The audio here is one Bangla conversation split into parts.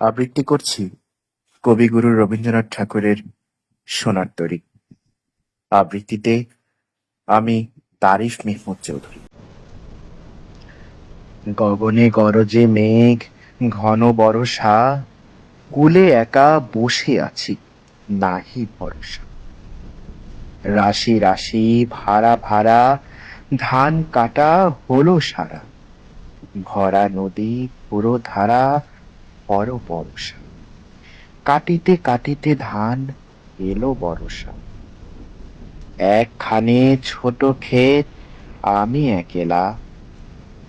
আবৃত্তি করছি কবিগুরু রবীন্দ্রনাথ ঠাকুরের সোনার তরী। আবৃত্তিতে আমি তারিফ মেহমুদ চৌধুরী। গগনে গরজে মেঘ, ঘন বরষা, কুলে একা বসে আছি, নাহি ভরসা। রাশি রাশি ভাড়া ভাড়া, ধান কাটা হলো সারা। ভরা নদী পুরো ধারা পর বরষা কাটিতে কাটিতে ধান এলো বরষা। একখানে ছোট ক্ষেত, আমি একেলা।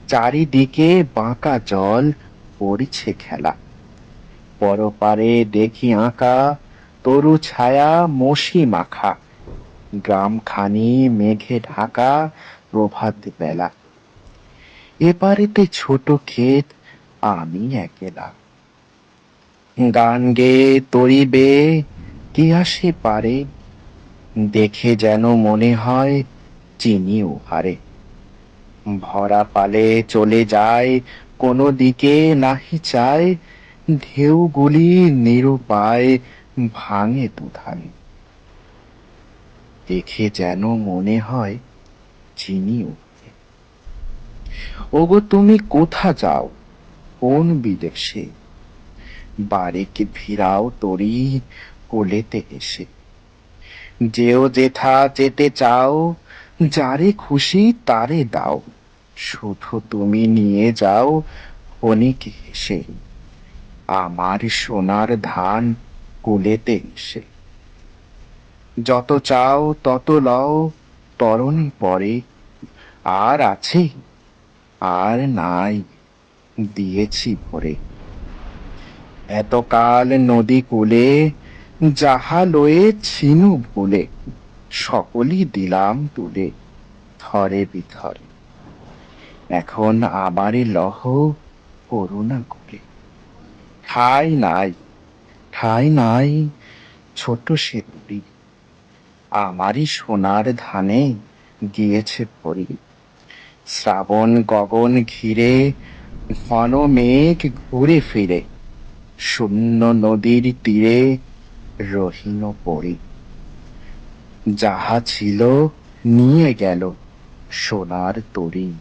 চারিদিকে বাঁকা জল পড়ছে খেলা। পরপারে দেখি আঁকা, তরু ছায়া মশি মাখা। গ্রামখানি মেঘে ঢাকা প্রভাত বেলা। এপারেতে ছোট ক্ষেত, আমি একেলা। গান গেয়ে তরিবে, কি আসে পারে? দেখে যেন মনে হয় চিনি উহারে ভরা পালে চলে যায়, কোনো দিকে নাহি চায়। ঢেউগুলি নিরুপায়, ভাঙে দুধারে দেখে যেন মনে হয় চিনি উহারে ওগো তুমি কোথা যাও? কোন বিদেশে? বাড়িকে ফিরাও তরি কোলেতে এসে। যেও যেথা যেতে চাও, যারে খুশি তারে দাও। শুধু তুমি নিয়ে যাও ক্ষণিক হেসে আমার সোনার ধান কুলেতে এসে। যত চাও তত লও, তরণী পরে। আর আছে, আর নাই, দিয়েছি ভরে। এতকাল নদী কূলে যাহা লয়ে ছিনু ভুলে, সকলই দিলাম তুলে থরে বিথরে। এখন আমারে লহ করুণা করে ঠাই নাই ঠাই নাই ছোট সে তুরি আমারই সোনার ধানে গিয়েছে পরি শ্রাবণ গগন ঘিরে, ঘন মেঘ ঘুরে ফিরে। শূন্য নদীর তীরে রহিন পড়ে। যাহা ছিল নিয়ে গেল সোনার তরী।